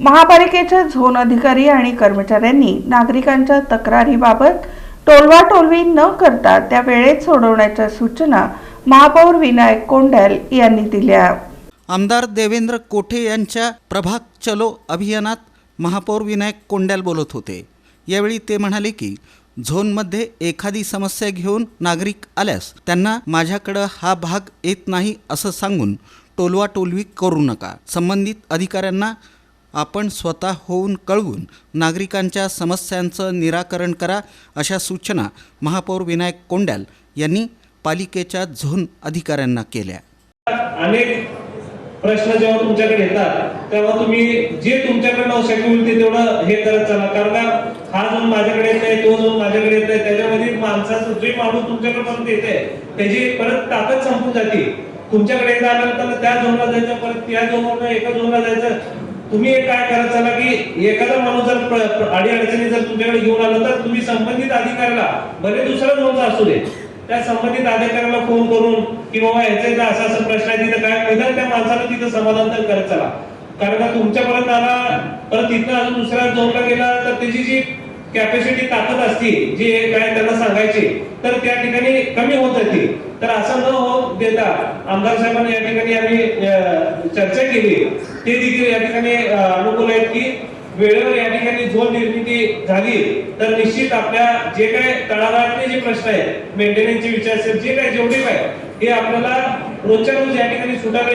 महापालिकेच्या झोन अधिकारी आणि कर्मचाऱ्यांनी नागरिकांच्या तक्रारीबाबत टोलवाटोलवी न करता त्या वेळेत सोडवण्याच्या सूचना महापौर विनायक कोंडल यांनी दिल्या. आमदार देवेंद्र कोठे यांच्या प्रभाग चलो अभियानात महापौर विनायक कोंड्याल बोलत होते. यावेळी ते म्हणाले की झोनमध्ये एखादी समस्या घेऊन नागरिक आल्यास त्यांना माझ्याकडं हा भाग येत नाही असं सांगून टोलवाटोलवी करू नका. संबंधित अधिकाऱ्यांना आपण स्वतः होऊन कळवून नागरिकांच्या समस्यांचं निराकरण करा अशा सूचना महापौर विनायक कोंड्याल यांनी पालिकेच्या झोन अधिकाऱ्यांना केल्या. अनेक प्रश्न जेव्हा तुमच्याकडे येतात तेव्हा तुम्ही जे तुमच्याकडनं शक्य होईल ते तेवढं हे करत चला. कारण का हा झोन माझ्याकडे येत नाही तो झोन माझ्याकडे येत नाही त्याच्यामध्ये माणसाचं जे माणूस तुमच्याकडे परत आहे त्याची परत ताकद संपून जाते. तुमच्याकडे एकदा आल्यानंतर त्या झोनला जायचं परत त्या झोनवर एका झोनला जायचं. तुम्ही एक काय करत चला की एखादा माणूस जर अडी अडचणी अडीअडचणी जर तुमच्याकडे घेऊन आला तर तुम्ही संबंधित अधिकाऱ्याला भले दुसरा झोनचा असू दे त्या संबंधित अधिकाऱ्याला फोन करून की बाबा याचा असा असा प्रश्न आहे तिथं काय निदान त्या माणसाला तिथं समाधान तर करत चला. कारण का तुमच्यापर्यंत आला परत तिथं अजून दुसऱ्या झोनला गेला तर त्याची जी कॅपॅसिटी ताकद असते जी काय त्यांना सांगायची तर त्या ठिकाणी कमी होत जाते. तर असं न हो देता आमदार साहेबांना या ठिकाणी आम्ही चर्चा केली. ते देखील या ठिकाणी अनुकूल आहेत की वेळेवर या ठिकाणी झोन निर्मिती झाली तर निश्चित आपल्या जे काय तळागाळातले जे प्रश्न आहेत मेंटेनन्सचे विचार असेल जे काय जेवढे काय हे आपल्याला रोजच्या रोज या ठिकाणी सुटावे